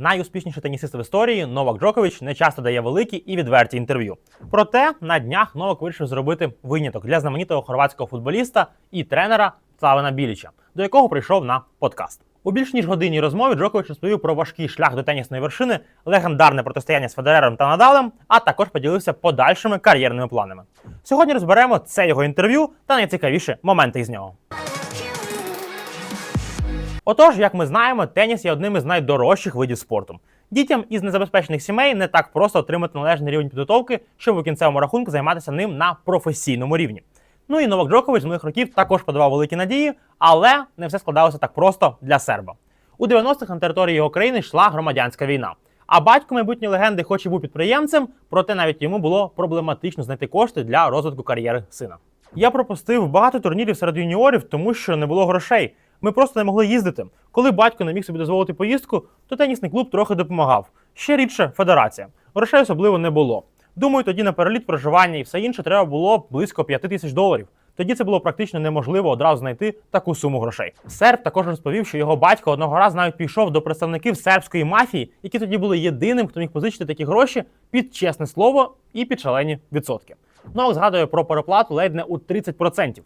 Найуспішніший тенісист в історії Новак Джокович не часто дає великі і відверті інтерв'ю. Проте на днях Новак вирішив зробити виняток для знаменитого хорватського футболіста і тренера Славена Біліча, до якого прийшов на подкаст. У більш ніж годині розмови Джокович розповів про важкий шлях до тенісної вершини, легендарне протистояння з Федерером та Надалем, а також поділився подальшими кар'єрними планами. Сьогодні розберемо це його інтерв'ю та найцікавіші моменти із нього. Отож, як ми знаємо, теніс є одним із найдорожчих видів спорту. Дітям із незабезпечених сімей не так просто отримати належний рівень підготовки, щоб у кінцевому рахунку займатися ним на професійному рівні. Ну і Новак Джокович з минулих років також подавав великі надії, але не все складалося так просто для серба. У 90-х на території його країни йшла громадянська війна. А батько майбутньої легенди, хоч і був підприємцем, проте навіть йому було проблематично знайти кошти для розвитку кар'єри сина. Я пропустив багато турнірів серед юніорів, тому що не було грошей. Ми просто не могли їздити. Коли батько не міг собі дозволити поїздку, то тенісний клуб трохи допомагав. Ще рідше федерація. Грошей особливо не було. Думаю, тоді на переліт проживання і все інше треба було близько 5 тисяч доларів. Тоді це було практично неможливо одразу знайти таку суму грошей. Серб також розповів, що його батько одного разу навіть пішов до представників сербської мафії, які тоді були єдиним, хто міг позичити такі гроші під чесне слово і під шалені відсотки. Новак згадує про переплату ледь не у 30%.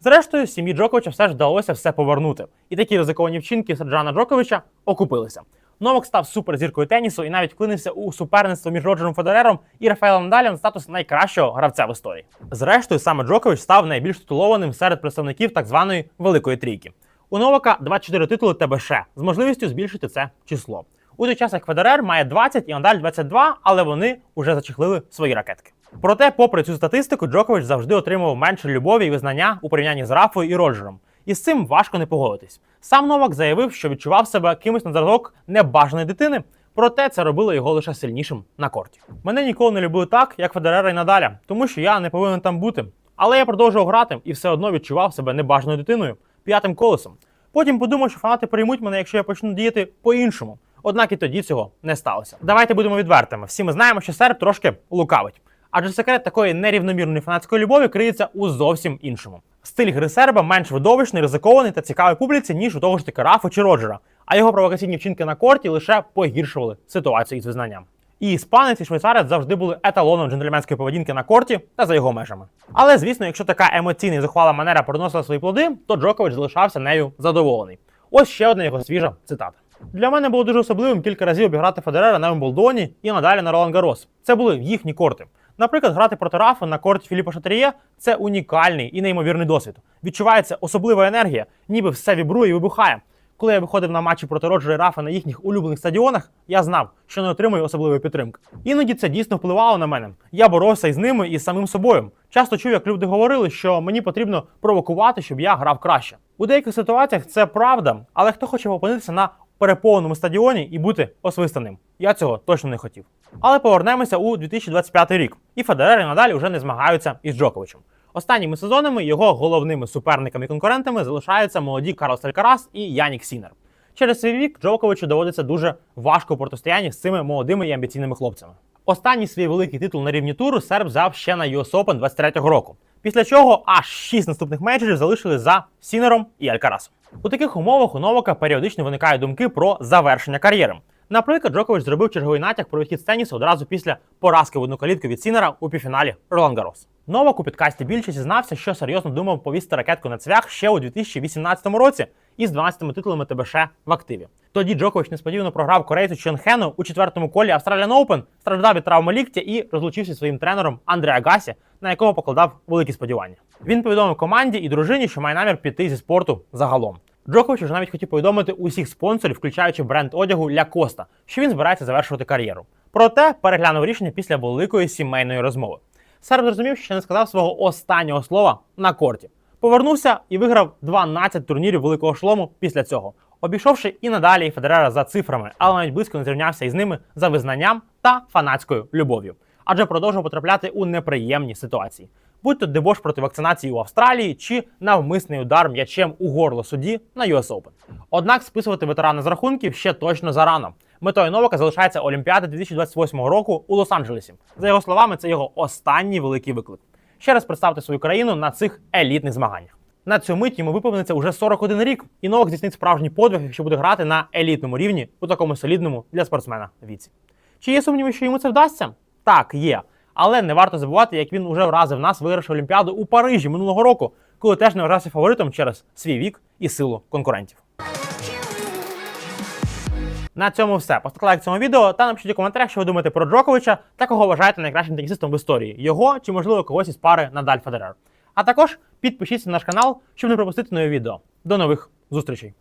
Зрештою, сім'ї Джоковича все ж вдалося все повернути. І такі ризиковані вчинки Саджана Джоковича окупилися. Новак став суперзіркою тенісу і навіть вклинився у суперництво між Роджером Федерером і Рафаелем Надалем на статус найкращого гравця в історії. Зрештою, саме Джокович став найбільш титулованим серед представників так званої Великої трійки. У Новака 24 титули ТБШ з можливістю збільшити це число. У той час як Федерер має 20 і Надаль 22, але вони вже зачехлили свої ракетки. Проте, попри цю статистику, Джокович завжди отримував менше любові і визнання у порівнянні з Рафою і Роджером. І з цим важко не погодитись. Сам Новак заявив, що відчував себе кимось на зразок небажаної дитини, проте це робило його лише сильнішим на корті. Мене ніколи не любили так, як Федерера і Надаля, тому що я не повинен там бути. Але я продовжував грати і все одно відчував себе небажаною дитиною, п'ятим колесом. Потім подумав, що фанати приймуть мене, якщо я почну діяти по-іншому. Однак і тоді цього не сталося. Давайте будемо відвертими. Всі ми знаємо, що серб трошки лукавить. Адже секрет такої нерівномірної фанатської любові криється у зовсім іншому. Стиль гри серба менш видовищний, ризикований та цікавий публіці, ніж у того ж таки Рафа чи Роджера. А його провокаційні вчинки на корті лише погіршували ситуацію із визнанням. І іспанець і швейцарець завжди були еталоном джентльменської поведінки на корті та за його межами. Але звісно, якщо така емоційна і зухвала манера приносила свої плоди, то Джокович залишався нею задоволений. Ось ще одна його свіжа цитата. Для мене було дуже особливим кілька разів обіграти Федерера на Вимблдоні і надалі на Ролан Гарос. Це були їхні корти. Наприклад, грати проти Рафа на корті Філіпа Шатріє це унікальний і неймовірний досвід. Відчувається особлива енергія, ніби все вібрує і вибухає. Коли я виходив на матчі проти Роджера і Рафа на їхніх улюблених стадіонах, я знав, що не отримую особливої підтримки. Іноді це дійсно впливало на мене. Я боровся із ними і з самим собою. Часто чув, як люди говорили, що мені потрібно провокувати, щоб я грав краще. У деяких ситуаціях це правда, але хто хоче опинитися на переповненому стадіоні і бути освистаним? Я цього точно не хотів. Але повернемося у 2025 рік, і Федерер і надалі вже не змагаються із Джоковичем. Останніми сезонами його головними суперниками і конкурентами залишаються молоді Карлос Алькарас і Янік Сінер. Через свій вік Джоковичу доводиться дуже важко протистоянні з цими молодими і амбіційними хлопцями. Останній свій великий титул на рівні туру серб взяв ще на US Open 23-го року. Після чого аж шість наступних менеджерів залишили за Сінером і Алькарасом. У таких умовах у Новака періодично виникають думки про завершення кар'єри. Наприклад, Джокович зробив черговий натяк про відхід з тенісу одразу після поразки в одну калітку від Сінера у півфіналі Ролан Гарос. Новак у підкасті більше зізнався, що серйозно думав повісти ракетку на цвях ще у 2018 році із 12 титулами ТБШ в активі. Тоді Джокович несподівано програв корейцю Чон Хену у четвертому колі Australian Open, страждав від травми ліктя і розлучився зі своїм тренером Андре Агасі, на якого покладав великі сподівання. Він повідомив команді і дружині, що має намір піти зі спорту загалом. Джокович вже навіть хотів повідомити усіх спонсорів, включаючи бренд одягу Ля Коста, що він збирається завершувати кар'єру. Проте переглянув рішення після великої сімейної розмови. Серб зрозумів, що не сказав свого останнього слова на корті. Повернувся і виграв 12 турнірів великого шлому після цього, обійшовши і надалі Федерера за цифрами, але навіть близько не зрівнявся із ними за визнанням та фанатською любов'ю, адже продовжував потрапляти у неприємні ситуації. Будь то дебош проти вакцинації у Австралії чи навмисний удар м'ячем у горло судді на US Open. Однак списувати ветерана з рахунків ще точно зарано. Метою Новака залишається Олімпіада 2028 року у Лос-Анджелесі. За його словами, це його останній великий виклик. Ще раз представте свою країну на цих елітних змаганнях. На цю мить йому виповниться уже 41 рік, і Новак здійснить справжній подвиг, якщо буде грати на елітному рівні у такому солідному для спортсмена віці. Чи є сумніви, що йому це вдасться? Так, є. Але не варто забувати, як він уже вразив нас, вигравши Олімпіаду у Парижі минулого року, коли теж не вважався фаворитом через свій вік і силу конкурентів. На цьому все. Поставте лайк цьому відео та напишіть у коментарях, що ви думаєте про Джоковича та кого вважаєте найкращим тенісистом в історії. Його чи, можливо, когось із пари Надаль Федерер. А також підпишіться на наш канал, щоб не пропустити нові відео. До нових зустрічей!